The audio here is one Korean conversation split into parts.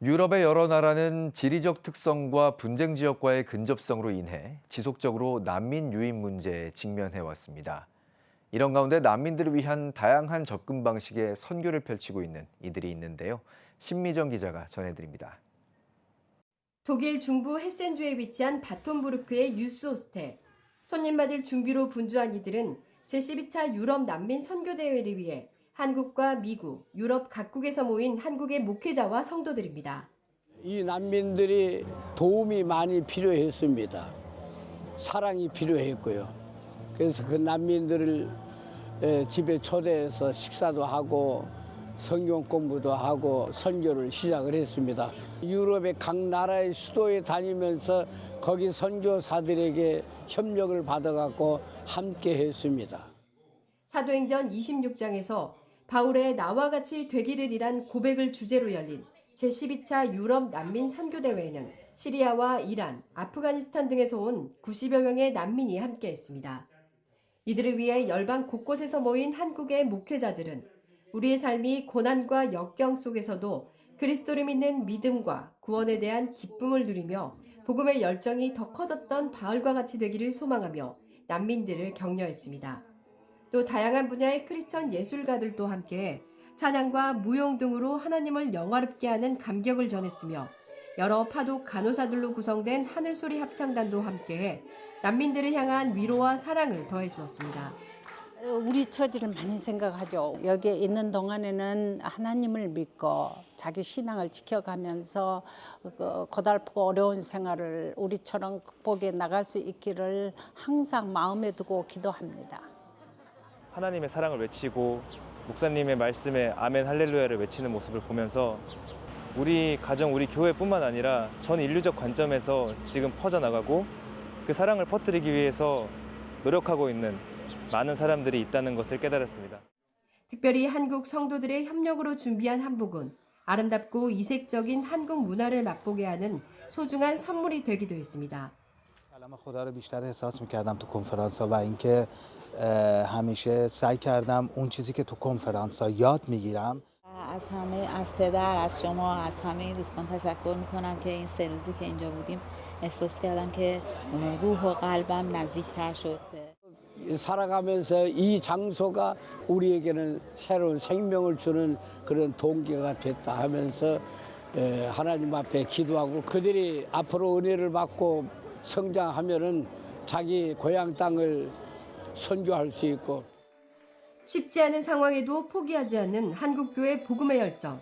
유럽의 여러 나라는 지리적 특성과 분쟁 지역과의 근접성으로 인해 지속적으로 난민 유입 문제에 직면해 왔습니다. 이런 가운데 난민들을 위한 다양한 접근 방식의 선교를 펼치고 있는 이들이 있는데요. 신미정 기자가 전해드립니다. 독일 중부 헤센주에 위치한 바톤부르크의 유스 호스텔. 손님 맞을 준비로 분주한 이들은 제12차 유럽 난민 선교 대회를 위해 한국과 미국, 유럽 각국에서 모인 한국의 목회자와 성도들입니다. 이 난민들이 도움이 많이 필요했습니다. 사랑이 필요했고요. 그래서 그 난민들을 에, 집에 초대해서 식사도 하고 성경 공부도 하고 선교를 시작을 했습니다. 유럽의 각 나라의 수도에 다니면서 거기 선교사들에게 협력을 받아갖고 함께 했습니다. 사도행전 26장에서 바울의 나와 같이 되기를 이란 고백을 주제로 열린 제12차 유럽 난민 선교 대회에는 시리아와 이란, 아프가니스탄 등에서 온 90여 명의 난민이 함께했습니다. 이들을 위해 열방 곳곳에서 모인 한국의 목회자들은 우리의 삶이 고난과 역경 속에서도 그리스도를 믿는 믿음과 구원에 대한 기쁨을 누리며 복음의 열정이 더 커졌던 바울과 같이 되기를 소망하며 난민들을 격려했습니다. 또 다양한 분야의 크리스천 예술가들도 함께 찬양과 무용 등으로 하나님을 영화롭게 하는 감격을 전했으며 여러 파독 간호사들로 구성된 하늘소리 합창단도 함께해 난민들을 향한 위로와 사랑을 더해 주었습니다. 우리 처지를 많이 생각하죠. 여기에 있는 동안에는 하나님을 믿고 자기 신앙을 지켜가면서 그 고달프고 어려운 생활을 우리처럼 극복해 나갈 수 있기를 항상 마음에 두고 기도합니다. 하나님의 사랑을 외치고 목사님의 말씀에 아멘 할렐루야를 외치는 모습을 보면서 우리 가정, 우리 교회뿐만 아니라 전 인류적 관점에서 지금 퍼져나가고 그 사랑을 퍼뜨리기 위해서 노력하고 있는 많은 사람들이 있다는 것을 깨달았습니다. 특별히 한국 성도들의 협력으로 준비한 한복은 아름답고 이색적인 한국 문화를 맛보게 하는 소중한 선물이 되기도 했습니다. کلام خدا رو بیشتر احساس میکردم تو کنفرانس ها و اینکه اه، همیشه سعی کردم اون چیزی که تو کنفرانس ها یاد میگیرم از همه از پدر از شما از همه دوستان تشکر میکنم که این سه روزی که اینجا بودیم احساس کردم که روح و قلبم نزدیکتر شد به 살아가면서 이 장소가 우리에게는 새로운 생명을 주는 그런 동기가 됐다 하면서 에, 하나님 앞에 기도하고 그들이 앞으로 은혜를 받고 성장하면은 자기 고향 땅을 선교할 수 있고 쉽지 않은 상황에도 포기하지 않는 한국교회 복음의 열정.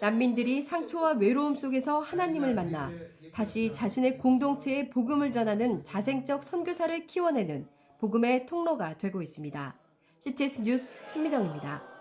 난민들이 상처와 외로움 속에서 하나님을 만나 다시 자신의 공동체에 복음을 전하는 자생적 선교사를 키워내는 복음의 통로가 되고 있습니다. CTS 뉴스 신미정입니다.